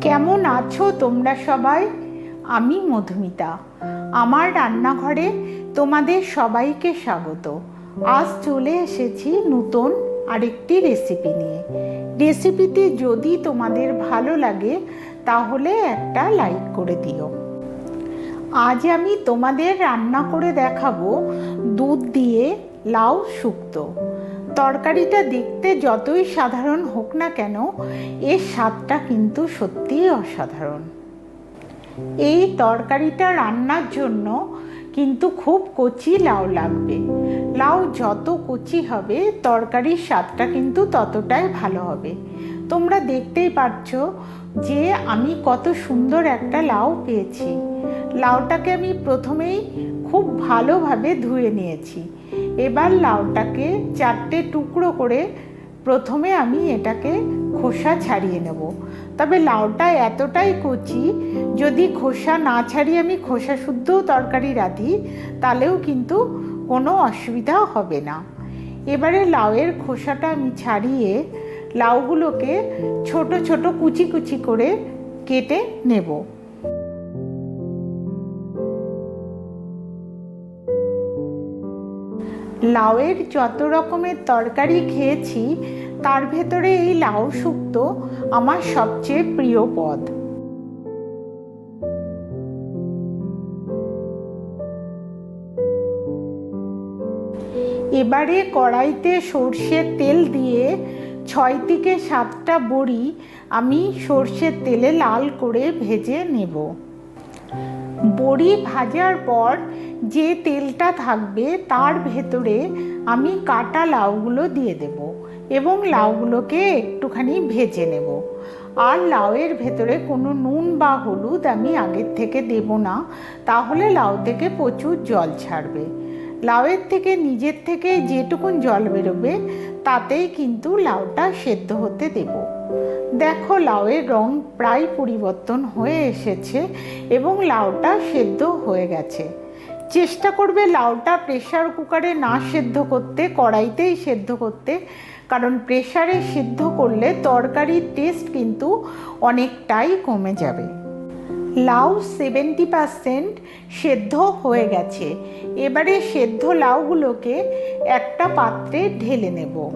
কেমন আছো তোমরা সবাই? আমি মধুমিতা। আমার রান্নাঘরে তোমাদের সবাইকে স্বাগত। আজ চলে এসেছি নতুন আরেকটি রেসিপি নিয়ে। রেসিপিটি যদি তোমাদের ভালো লাগে, তাহলে একটা লাইক করে দিও। আজ আমি তোমাদের রান্না করে দেখাবো দুধ দিয়ে লাউ শুক্তো। তরকারিটা দেখতে যতই সাধারণ হোক না কেন এর স্বাদটা কিন্তু সত্যিই অসাধারণ। এই তরকারিটা রান্নার জন্য কিন্তু খুব কচি লাউ লাগবে। লাউ যত কচি হবে, তরকারির স্বাদটা কিন্তু ততটাই ভালো হবে। তোমরা দেখতেই পাচ্ছ যে আমি কত সুন্দর একটা লাউ পেয়েছি। লাউটাকে আমি প্রথমেই খুব ভালোভাবে ধুয়ে নিয়েছি। এবার লাউটাকে চারটে টুকরো করে প্রথমে আমি এটাকে খোসা ছাড়িয়ে নেব। তবে লাউটা এতটাই কচি, যদি খোসা না ছাড়িয়ে আমি খোসা শুদ্ধও তরকারি রাঁধি, তাহলেও কিন্তু কোনো অসুবিধা হবে না। এবারে লাউয়ের খোসাটা আমি ছাড়িয়ে লাউগুলোকে ছোট ছোট কুচি কুচি করে কেটে নেব। লাউয়ের যত রকমের তরকারি খেয়েছি, তার ভেতরে এই লাউ শুক্তো আমার সবচেয়ে প্রিয় পদ। এবারে কড়াইতে সর্ষের তেল দিয়ে ছয় থেকে সাতটা বড়ি আমি সর্ষের তেলে লাল করে ভেজে নেব। বড়ি ভাজার পর যে তেলটা থাকবে তার ভেতরে আমি কাটা লাউগুলো দিয়ে দেব এবং লাউগুলোকে একটুখানি ভেজে নেব। আর লাউয়ের ভেতরে কোনো নুন বা হলুদ আমি আগের থেকে দেব না তাহলে লাউ থেকে প্রচুর জল ছাড়বে। লাউয়ের থেকে নিজের থেকে যেটুকুন জল বেরোবে তাতেই কিন্তু লাউটা সেদ্ধ হতে দেবো। দেখো লাউয়ের রং প্রায় পরিবর্তন হয়ে এসেছে এবং লাউটা সেদ্ধ হয়ে গেছে। চেষ্টা করবে লাউটা প্রেশার কুকারে না সেদ্ধ করতে কড়াইতেই সেদ্ধ করতে। কারণ প্রেশারে সিদ্ধ করলে তরকারির টেস্ট কিন্তু অনেকটাই কমে যাবে। লাউ সেভেন্টি পারসেন্ট সেদ্ধ হয়ে গেছে। এবারে সেদ্ধ লাউগুলোকে একটা পাত্রে ঢেলে নেব।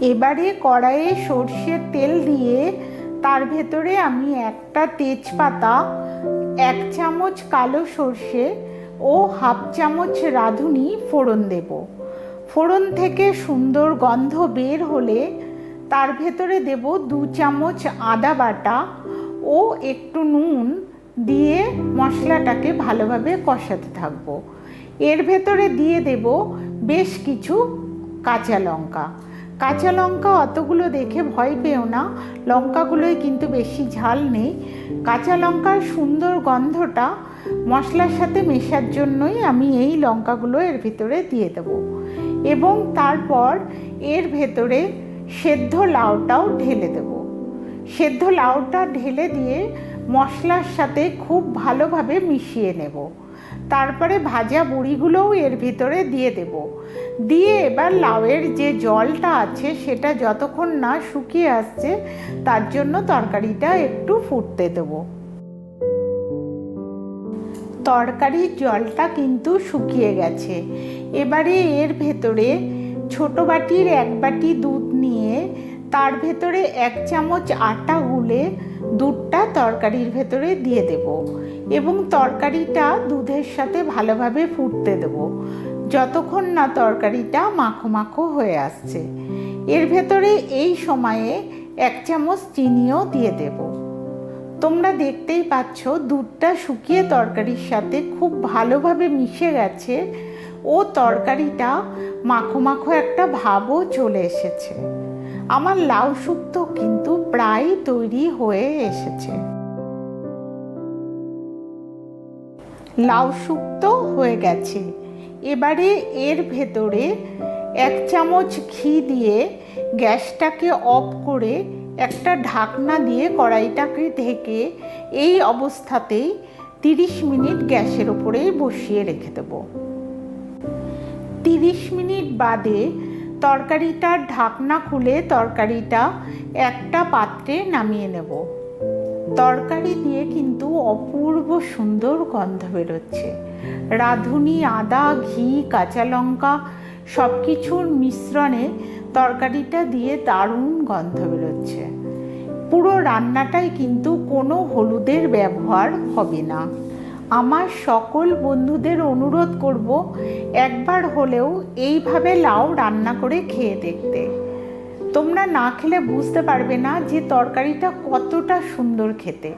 এবারে কড়াইয়ে সর্ষের তেল দিয়ে তার ভেতরে আমি একটা তেজপাতা এক চামচ কালো সর্ষে ও হাফ চামচ রাঁধুনি ফোড়ন দেব। ফোড়ন থেকে সুন্দর গন্ধ বের হলে তার ভেতরে দেব দু চামচ আদা বাটা ও একটু নুন দিয়ে মশলাটাকে ভালোভাবে কষাতে থাকব। এর ভেতরে দিয়ে দেব বেশ কিছু কাঁচা লঙ্কা। কাঁচা লঙ্কা অতগুলো দেখে ভয় পেও না। লঙ্কাগুলোই কিন্তু বেশি ঝাল নেই। কাঁচা লঙ্কার সুন্দর গন্ধটা মশলার সাথে মেশার জন্যই আমি এই লঙ্কাগুলো এর ভিতরে দিয়ে দেব। এবং তারপর এর ভেতরে সেদ্ধ লাউটাও ঢেলে দেব। সেদ্ধ লাউটা ঢেলে দিয়ে মশলার সাথে খুব ভালোভাবে মিশিয়ে নেব। তারপরে ভাজা বড়িগুলোও এর ভিতরে দিয়ে দেব। দিয়ে এবার লাউয়ের যে জলটা আছে, সেটা যতক্ষণ না শুকিয়ে আসছে, তার জন্য তরকারিটা একটু ফুটতে দেব। তরকারির জলটা কিন্তু শুকিয়ে গেছে। এবারে এর ভেতরে ছোট বাটির এক বাটি দুধ নিয়ে তার ভেতরে এক চামচ আটা গুলে দুধটা তরকারির ভেতরে দিয়ে দেব এবং তরকারিটা দুধের সাথে ভালোভাবে ফুটতে দেব। যতক্ষণ না তরকারিটা মাখো মাখো হয়ে আসছে। এর ভেতরে এই সময়ে এক চামচ চিনিও দিয়ে দেব। তোমরা দেখতেই পাচ্ছ দুধটা শুকিয়ে তরকারির সাথে খুব ভালোভাবে মিশে গেছে ও তরকারিটা মাখো মাখো একটা ভাবও চলে এসেছে। আমার লাউ শুক্তো কিন্তু প্রায় তৈরি হয়ে এসেছে। লাউ শুক্তো হয়ে গেছে। এবারে এর ভেতরে এক চামচ ঘি দিয়ে গ্যাসটাকে অফ করে একটা ঢাকনা দিয়ে কড়াইটাকে ঢেকে এই অবস্থাতেই তিরিশ মিনিট গ্যাসের ওপরেই বসিয়ে রেখে দেব। তিরিশ মিনিট বাদে তরকারিটার ঢাকনা খুলে তরকারিটা একটা পাত্রে নামিয়ে নেব। তরকারি দিয়ে কিন্তু অপূর্ব সুন্দর গন্ধ বেরোচ্ছে। রাঁধুনি, আদা, ঘি, কাঁচা লঙ্কা সব কিছুর মিশ্রণে তরকারিটা দিয়ে দারুণ গন্ধ বেরোচ্ছে। পুরো রান্নাটাই কিন্তু কোনো হলুদের ব্যবহার হবে না। আমার সকল বন্ধুদের অনুরোধ করব একবার হলেও এইভাবে লাউ রান্না করে খেয়ে দেখতে। তোমরা না খেলে বুঝতে পারবে না যে তরকারিটা কতটা সুন্দর খেতে।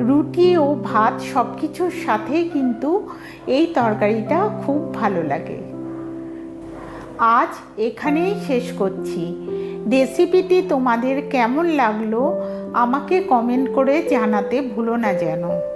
রুটি ও ভাত সব কিছুর সাথেই কিন্তু এই তরকারিটা খুব ভালো লাগে। আজ এখানেই শেষ করছি। রেসিপিটি তোমাদের কেমন লাগল আমাকে কমেন্ট করে জানাতে ভুলো না যেন।